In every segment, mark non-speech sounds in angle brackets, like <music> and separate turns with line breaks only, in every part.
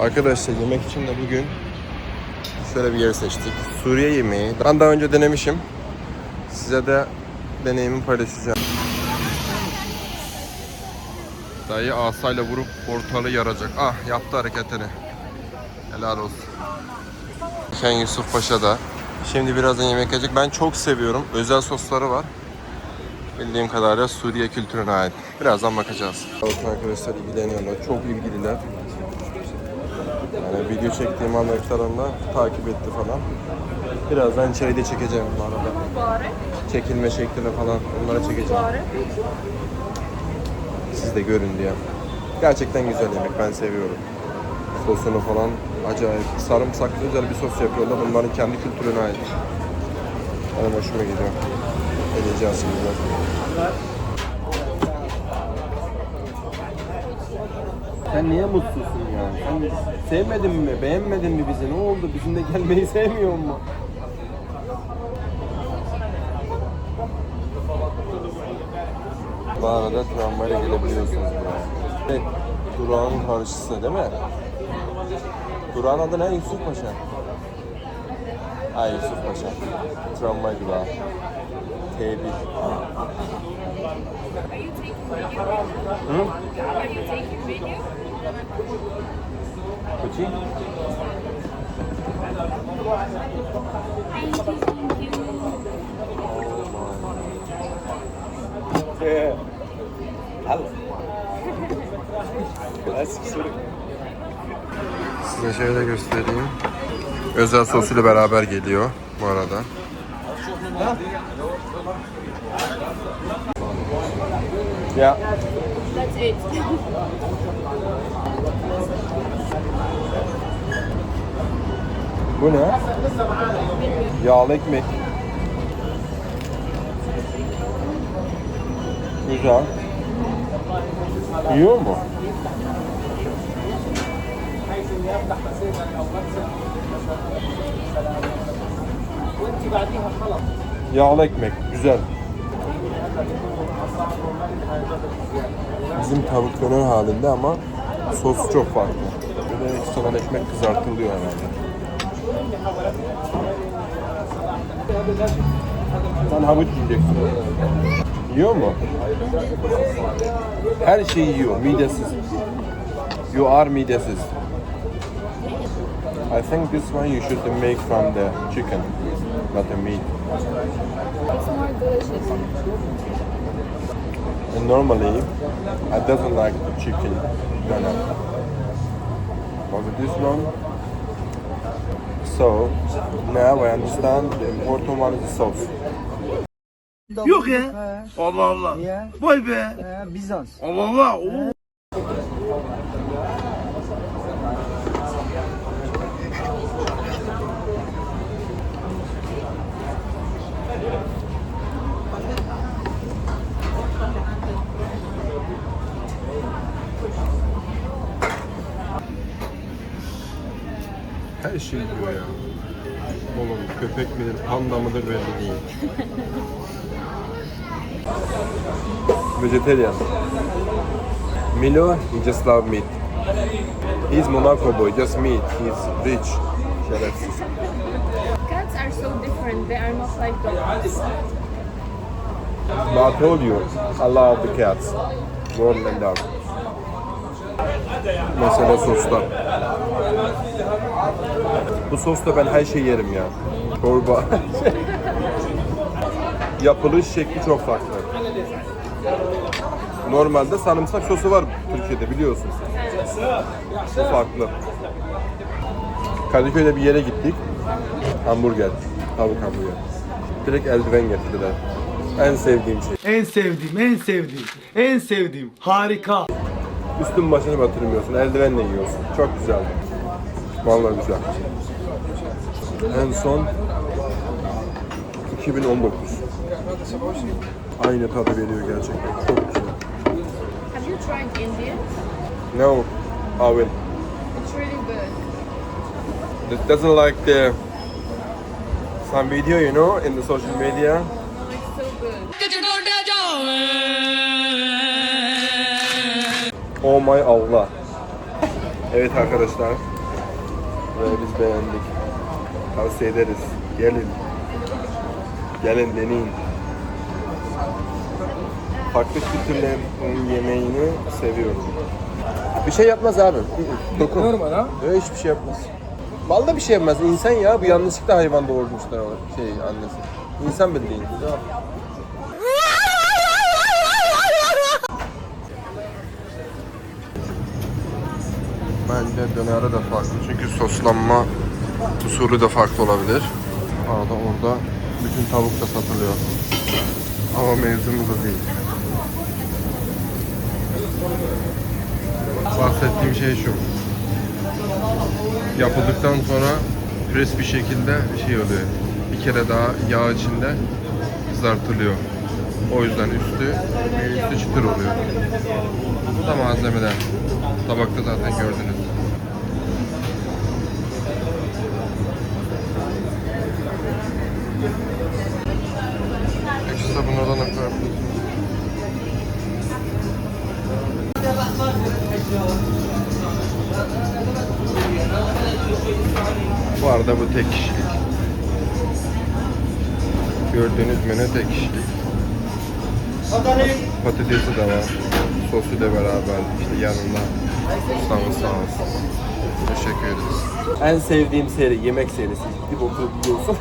Arkadaşlar yemek için de bugün şöyle bir yer seçtik. Suriye yemeği. Ben daha önce denemişim. Size de deneyimimi paylaşacağım. Dayı asayla vurup ortalığı yaracak. Ah yaptı hareketini. Helal olsun. Ken Yusuf Paşa da. Şimdi birazdan yemek yiyecek. Ben çok seviyorum. Özel sosları var. Bildiğim kadarıyla Suriye kültürüne ait. Birazdan bakacağız. Arkadaşlar ilgileniyorlar. Çok ilgililer. Yani video çektiğim anda iftarında takip etti falan. Birazdan içeriği de çekeceğim bu arada. Çekilme şeklini falan onlara çekeceğim. Siz de görün diye. Gerçekten güzel yemek ben seviyorum. Sosunu falan acayip. Sarımsaklı özel bir sos yapıyorlar. Bunların kendi kültürüne ait. Benim hoşuma gidiyor. Edeceğiz şimdi. Sen niye mutsuzsun ya? Sen sevmedin mi? Beğenmedin mi bizi? Ne oldu? Bizimle gelmeyi <laughs> sevmiyor mu? Bu arada tramvayla gelebiliyorsunuz buraya. Evet, durağın karşısı değil mi? Durağın adı ne? Yusuf Paşa. Ha Yusuf Paşa. Tramvay durağı. T1.
Are you taking video?
Hı? Kuchi?
You.
Size şöyle göstereyim. Özel sosuyla beraber geliyor bu arada. Ya
That's it.
bu ne? Yağlı ekmek. Güzel. Yiyor mu? Yağlı ekmek, güzel. Bizim tavuk döner halinde ama sosu çok farklı. Böyle ekstradan ekmek kızartılıyor herhalde. Sen havuç yiyeceksin. Yiyor mu? Her şeyi yiyor, midesiz. You are midesiz. I think this one you should make from the chicken, not the meat.
It's more delicious.
And normally, I doesn't like the chicken dinner. But this one, so now I understand the important one is the sauce.
Yok ya. Allah Allah. Vay be.
e, Bizans.
Allah Allah. Oo.
Her şey yiyor ya. Oğlum köpek midir, panda mıdır belli değil. <laughs> Vegetarian. Milo, he just love meat. He's Monaco boy, just meat. He's rich. Şerefsiz.
Cats are so different. They are not like dogs.
But I told you, I love the cats more than dog. Mesela soslar. Bu sosla ben her şeyi yerim ya. Çorba. <laughs> Yapılış şekli çok farklı. Normalde sarımsak sosu var Türkiye'de biliyorsun. Bu farklı. Kadıköy'de bir yere gittik. Hamburger, tavuk hamburger. Direkt eldiven getirdiler. En sevdiğim şey.
En sevdiğim, en sevdiğim, en sevdiğim. Harika.
Üstün başını batırmıyorsun, eldivenle yiyorsun. Çok güzel. Vallahi güzel. En son 2019. Aynı tadı veriyor gerçekten. Çok güzel.
Have you tried Indian?
No, I will.
It's really good.
It doesn't like the some video, you know, in the social media.
Oh, it's so good.
Oh my Allah. Evet arkadaşlar. Ve biz beğendik. Tavsiye ederiz. Gelin. Gelin deneyin. Farklı kültürlerin yemeğini seviyorum. Bir şey yapmaz abi. Dokun.
Normal ha?
Öyle hiçbir şey yapmaz. Balda bir şey yapmaz. İnsan ya bu yanlışlıkla hayvan doğurmuşlar o şey annesi. İnsan bildiğin. Bence döneri de farklı çünkü soslanma usulü de farklı olabilir. Arada orada bütün tavuk da satılıyor. Ama mevzumuz o değil. Bahsettiğim şey şu. Yapıldıktan sonra pres bir şekilde şey oluyor. Bir kere daha yağ içinde kızartılıyor. O yüzden üstü üstü çıtır oluyor. Bu da malzemeden. Tabakta zaten gördünüz. Arada bu tek kişilik. Gördüğünüz menü tek kişilik. Patatesi de var. Sosu da beraber işte yanında. Ustamız sağ olsun. Teşekkür ederiz. En sevdiğim seri yemek serisi. Bir boku biliyorsun.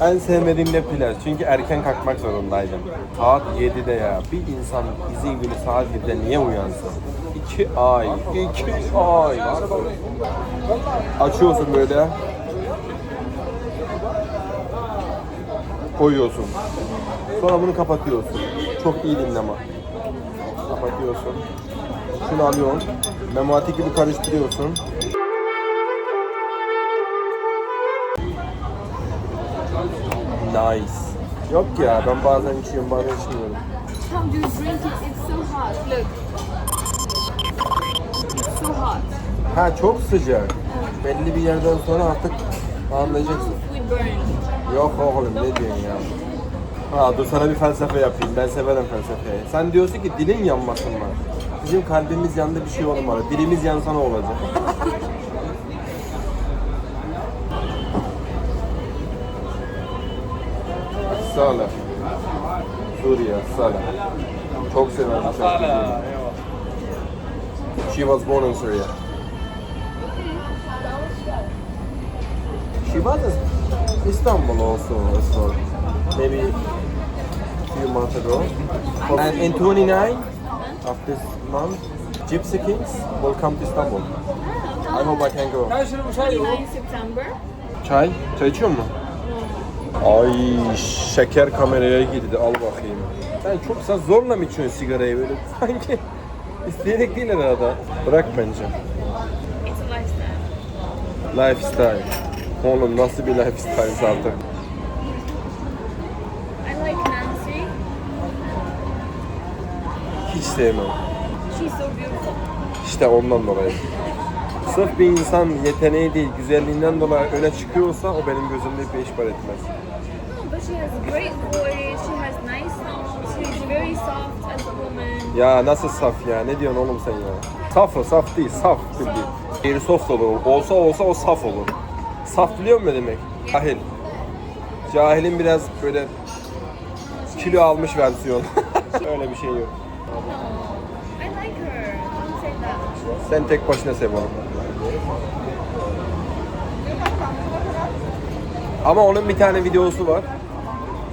en sevmediğim de plaj. Çünkü erken kalkmak zorundaydım. Saat 7'de ya. Bir insan izin günü saat 7'de niye uyansın? 2 ay. 2 ay. Açıyorsun böyle. Koyuyorsun. Sonra bunu kapatıyorsun. Çok iyi dinleme. Kapatıyorsun. Şunu alıyorsun. Memati gibi karıştırıyorsun. Nice. Yok ya ben bazen içiyorum bazen içmiyorum.
Do you drink it? It's so hot. Look.
Ha çok sıcak. Belli bir yerden sonra artık anlayacaksın. Yok oğlum ne diyorsun ya? Ha dur sana bir felsefe yapayım. Ben severim felsefeyi. Sen diyorsun ki dilin yanmasın var. Bizim kalbimiz yandı bir şey olmalı. Dilimiz yansa ne olacak? Sala. Suriye, Sala. Çok severim şarkıyı. She was born in Syria. She was in Istanbul also well. Maybe a few months ago. And in 29 of this month, Gypsy Kings will come to Istanbul. I hope I can go.
29 September.
Çay? Çay içiyor mu? Ay şeker kameraya girdi al bakayım. Sen çok sen zorla mı içiyorsun sigarayı böyle <laughs> sanki isteyerek değil herhalde. Bırak bence.
It's a lifestyle.
Lifestyle. Oğlum nasıl bir lifestyle artık. Hiç sevmem. İşte ondan dolayı. Sırf bir insan yeteneği değil, güzelliğinden dolayı öne çıkıyorsa o benim gözümde bir iş var etmez. Ya nasıl saf ya? Ne diyorsun oğlum sen ya? Saf o, saf değil, saf bildiğin. Airsoft olur. Olsa olsa o saf olur. Saf biliyor ne demek? Cahil. Cahilin biraz böyle kilo almış versiyon. <laughs> Öyle bir şey yok.
No, I like her. Don't say that.
Sen tek başına sev onu. Ama onun bir tane videosu var.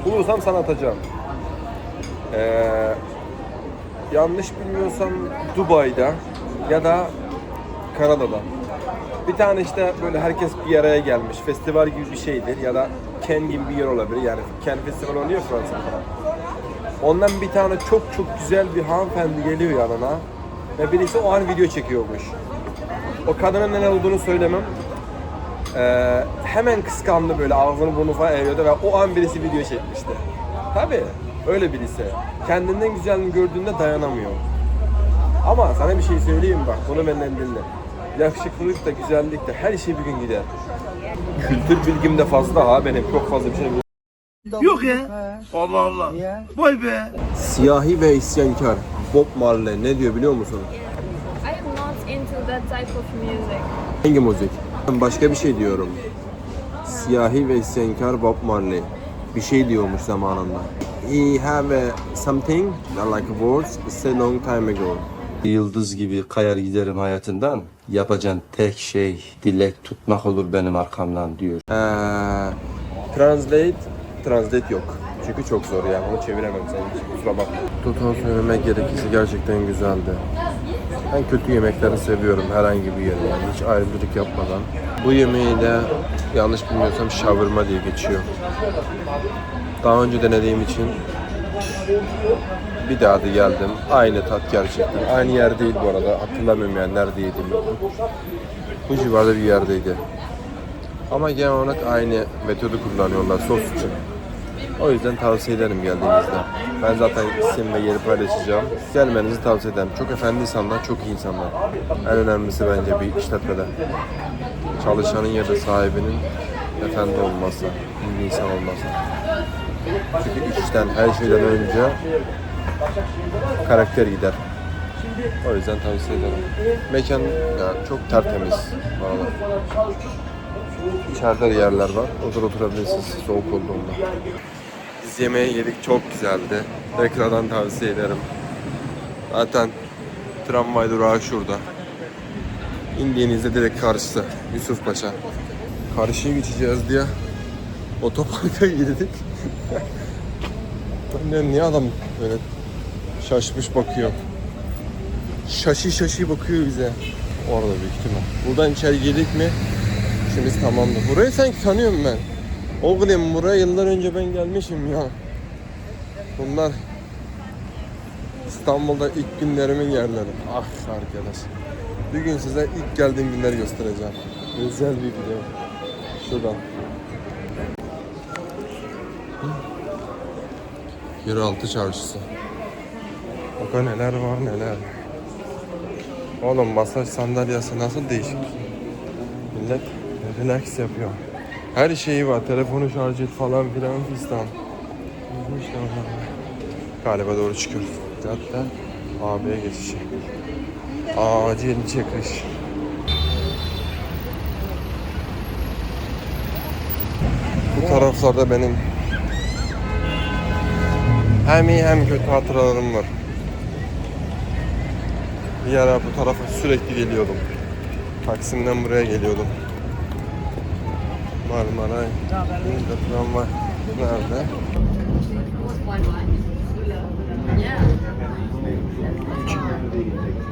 Bulursam sana atacağım. Ee, yanlış bilmiyorsam Dubai'de ya da Kanada'da. Bir tane işte böyle herkes bir araya gelmiş. Festival gibi bir şeydir ya da Ken gibi bir yer olabilir. Yani Ken Festival oluyor Fransa'da. Ondan bir tane çok çok güzel bir hanımefendi geliyor yanına ve birisi o an video çekiyormuş. O kadının ne olduğunu söylemem. Ee, hemen kıskandı böyle ağzını burnunu falan eğiyordu ve o an birisi video çekmişti. Tabi öyle birisi. Kendinden güzelini gördüğünde dayanamıyor. Ama sana bir şey söyleyeyim bak bunu benden dinle. Yakışıklılık da güzellik de her şey bir gün gider. Kültür bilgim de fazla ha benim çok fazla bir şey.
Yok ya. Allah Allah. Vay be.
Siyahi ve isyankar Bob Marley ne diyor biliyor musun?
I am not into that type of music.
Hangi müzik? Ben başka bir şey diyorum. Siyahi ve isyankar Bob Marley. Bir şey diyormuş zamanında. He have a something like words say long time ago.
Yıldız gibi kayar giderim hayatından. Yapacağın tek şey dilek tutmak olur benim arkamdan diyor.
Ee, translate, translate yok. Çünkü çok zor yani onu çeviremem sen kusura bakma. Total söylemek gerekirse gerçekten güzeldi. Ben kötü yemekleri seviyorum herhangi bir yere yani hiç ayrımcılık yapmadan. Bu yemeği de yanlış bilmiyorsam şavırma diye geçiyor. Daha önce denediğim için bir daha da geldim. Aynı tat gerçekten. Aynı yer değil bu arada. Hatırlamıyorum yani nerede yediğimi. Bu civarda bir yerdeydi. Ama genel olarak aynı metodu kullanıyorlar sos için. O yüzden tavsiye ederim geldiğinizde. Ben zaten isim ve yeri paylaşacağım. Gelmenizi tavsiye ederim. Çok efendi insanlar, çok iyi insanlar. En önemlisi bence bir işletmede. Çalışanın ya da sahibinin efendi olması, iyi insan olması. Çünkü işten, her şeyden önce karakter gider. O yüzden tavsiye ederim. Mekan yani çok tertemiz. Vallahi. İçeride de yerler var. Otur oturabilirsiniz soğuk olduğunda. Biz yemeği yedik çok güzeldi. Tekrardan tavsiye ederim. Zaten tramvay durağı şurada. İndiğinizde direkt karşısı Yusuf Paşa. Karşıya geçeceğiz diye otoparka <laughs> girdik. <laughs> niye adam böyle şaşmış bakıyor. Şaşı şaşı bakıyor bize. Orada büyük ihtimal. Buradan içeri girdik mi İşimiz tamamdır. Burayı sanki tanıyorum ben. Oğlum buraya yıllar önce ben gelmişim ya. Bunlar İstanbul'da ilk günlerimin yerleri. Ah arkadaş. Bir gün size ilk geldiğim günleri göstereceğim. Özel bir video. Şuradan. Yeraltı çarşısı. Bakın neler var neler. Oğlum masaj sandalyesi nasıl değişik. Millet relax yapıyor. Her şeyi var. Telefonu şarj et falan filan fistan. Galiba doğru çıkıyoruz. Cadde AB'ye geçişi. Acil çıkış. Bu taraflarda benim hem iyi hem kötü hatıralarım var. Bir ara bu tarafa sürekli geliyordum. Taksim'den buraya geliyordum. Marmaray. Burada tramvay. Nerede?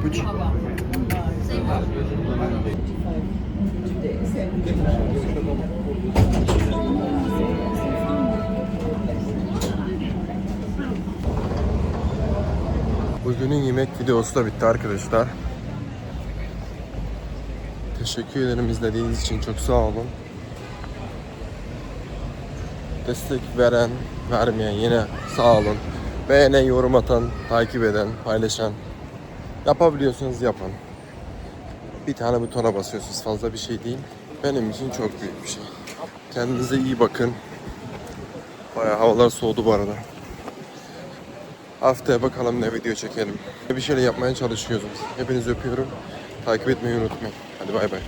Üç. Bugünün yemek videosu da bitti arkadaşlar. Teşekkür ederim izlediğiniz için çok sağ olun. Destek veren, vermeyen yine sağ olun. Beğenen, yorum atan, takip eden, paylaşan. Yapabiliyorsanız yapın. Bir tane butona basıyorsunuz fazla bir şey değil. Benim için çok büyük bir şey. Kendinize iyi bakın. Bayağı havalar soğudu bu arada. Haftaya bakalım ne video çekelim. Bir şeyler yapmaya çalışıyoruz. Hepinizi öpüyorum. Takip etmeyi unutmayın. Hadi bay bay.